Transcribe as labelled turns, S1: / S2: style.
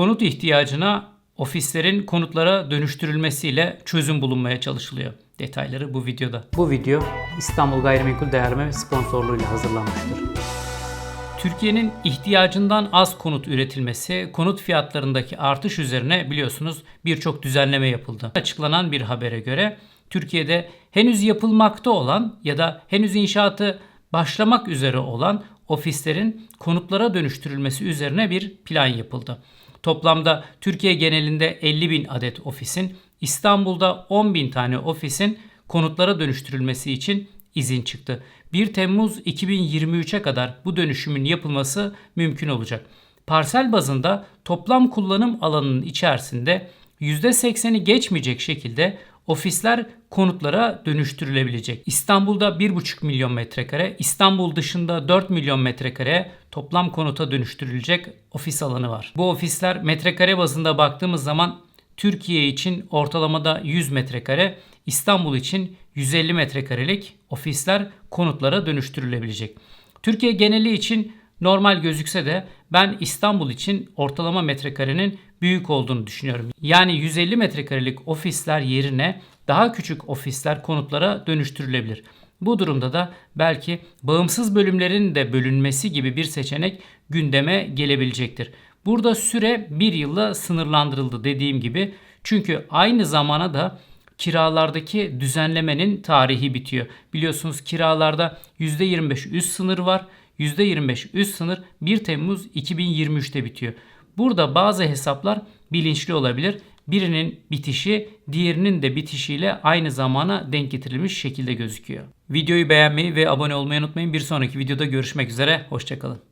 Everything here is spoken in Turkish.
S1: konut ihtiyacına ofislerin konutlara dönüştürülmesiyle çözüm bulunmaya çalışılıyor. Detayları bu videoda. Bu video İstanbul Gayrimenkul Değerleme sponsorluğuyla hazırlanmıştır. Türkiye'nin ihtiyacından az konut üretilmesi, konut fiyatlarındaki artış üzerine biliyorsunuz birçok düzenleme yapıldı. Açıklanan bir habere göre Türkiye'de henüz yapılmakta olan ya da henüz inşaatı başlamak üzere olan ofislerin konutlara dönüştürülmesi üzerine bir plan yapıldı. Toplamda Türkiye genelinde 50 bin adet ofisin, İstanbul'da 10 bin tane ofisin konutlara dönüştürülmesi için izin çıktı. 1 Temmuz 2023'e kadar bu dönüşümün yapılması mümkün olacak. Parsel bazında toplam kullanım alanının içerisinde %80'i geçmeyecek şekilde ofisler konutlara dönüştürülebilecek. İstanbul'da 1,5 milyon metrekare, İstanbul dışında 4 milyon metrekare toplam konuta dönüştürülecek ofis alanı var. Bu ofisler metrekare bazında baktığımız zaman Türkiye için ortalamada 100 metrekare, İstanbul için 150 metrekarelik ofisler konutlara dönüştürülebilecek. Türkiye geneli için normal gözükse de ben İstanbul için ortalama metrekarenin büyük olduğunu düşünüyorum. Yani 150 metrekarelik ofisler yerine daha küçük ofisler konutlara dönüştürülebilir. Bu durumda da belki bağımsız bölümlerin de bölünmesi gibi bir seçenek gündeme gelebilecektir. Burada süre bir yılla sınırlandırıldı dediğim gibi. Çünkü aynı zamana da kiralardaki düzenlemenin tarihi bitiyor. Biliyorsunuz kiralarda %25 üst sınır var. %25 üst sınır 1 Temmuz 2023'te bitiyor. Burada bazı hesaplar bilinçli olabilir. Birinin bitişi diğerinin de bitişiyle aynı zamana denk getirilmiş şekilde gözüküyor. Videoyu beğenmeyi ve abone olmayı unutmayın. Bir sonraki videoda görüşmek üzere. Hoşçakalın.